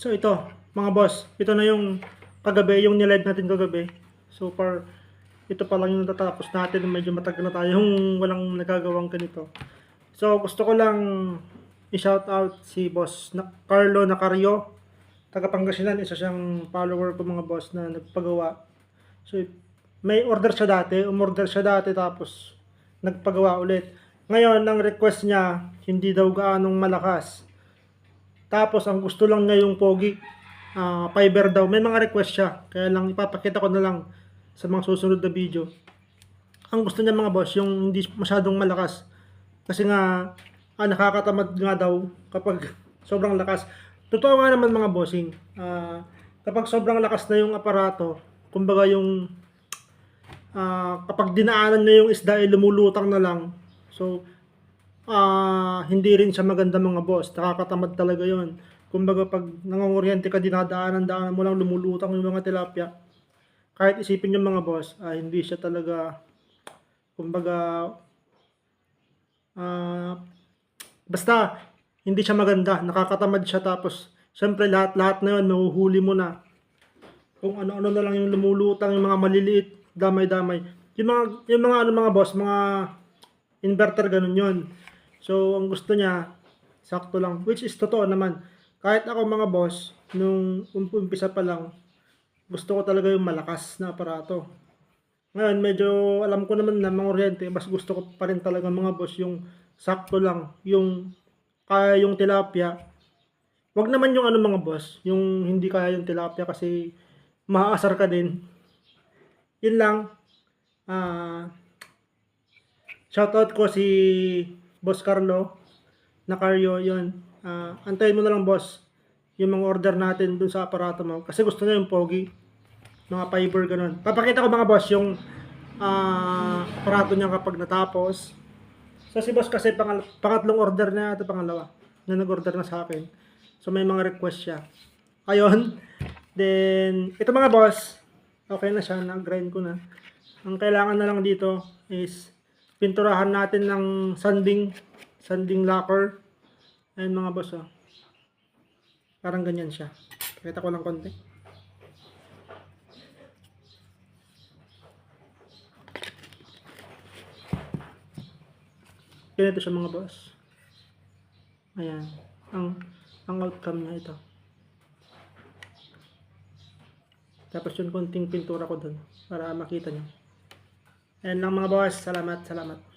So ito, mga boss, ito na yung kagabi, yung nilive natin kagabi. So far, ito pa lang yung natatapos natin. Medyo matagal na tayo yung walang nagagawang ganito. So gusto ko lang i-shout out si boss na Carlo Nacario. Taga Pangasinan, isa siyang follower ko mga boss na nagpagawa. So may order siya dati, umorder siya dati tapos nagpagawa ulit. Ngayon, ang request niya, hindi daw gaanong malakas. Tapos, ang gusto lang niya yung pogi. ah, fiber daw. May mga request siya. Kaya lang, ipapakita ko na lang sa mga susunod na video. Ang gusto niya mga boss, yung hindi masyadong malakas. Kasi nga, ah, nakakatamad nga daw kapag sobrang lakas. Totoo nga naman mga bossing. ah, kapag sobrang lakas na yung aparato, kumbaga yung ah, kapag dinaanan niya yung isda ay lumulutang na lang. So, ah hindi rin siya maganda mga boss. Nakakatamad talaga yon. Kumbaga pag nangunguryente ka, dinadaanan-daanan mo lang lumulutang yung mga tilapia. Kahit isipin yung mga boss, ah, hindi siya talaga, kumbaga, ah basta, hindi siya maganda. Nakakatamad siya tapos, syempre lahat-lahat na yun, mahuhuli mo na kung ano-ano na lang yung lumulutang, yung mga maliliit, damay-damay. Yung mga, yung mga ano mga boss, mga inverter ganun yon. So, ang gusto niya, sakto lang. Which is totoo naman. Kahit ako mga boss, nung um- umpisa pa lang, gusto ko talaga yung malakas na aparato. Ngayon, medyo alam ko naman na mga oriente, mas gusto ko pa rin talaga mga boss yung sakto lang. Yung kaya yung tilapia. Wag naman yung ano mga boss, yung hindi kaya yung tilapia kasi maaasar ka din. Yun lang. Ah, shoutout ko si Boss Carlo Nacaryo, yun. Ah, antayin mo na lang boss yung mga order natin dun sa aparato mo. Kasi gusto niya yung pogi. Mga fiber ganun. Papakita ko mga boss yung ah, aparato niya kapag natapos. So si boss kasi pangal- pangatlong order na ito pangalawa na nag-order na sa akin. So may mga request siya. Ayun. Then, ito mga boss, okay na siya, nag-grind ko na. Ang kailangan na lang dito is pinturahan natin ng sanding, sanding lacquer. Ayun mga boss, oh. Parang ganyan siya. Pakita ko lang konti. Ganito siya mga boss. Ayan. Ang, ang outcome niya ito. Tapos yung konting pintura ko dun para makita niyo. Ayan lang mga boss. Salamat, salamat.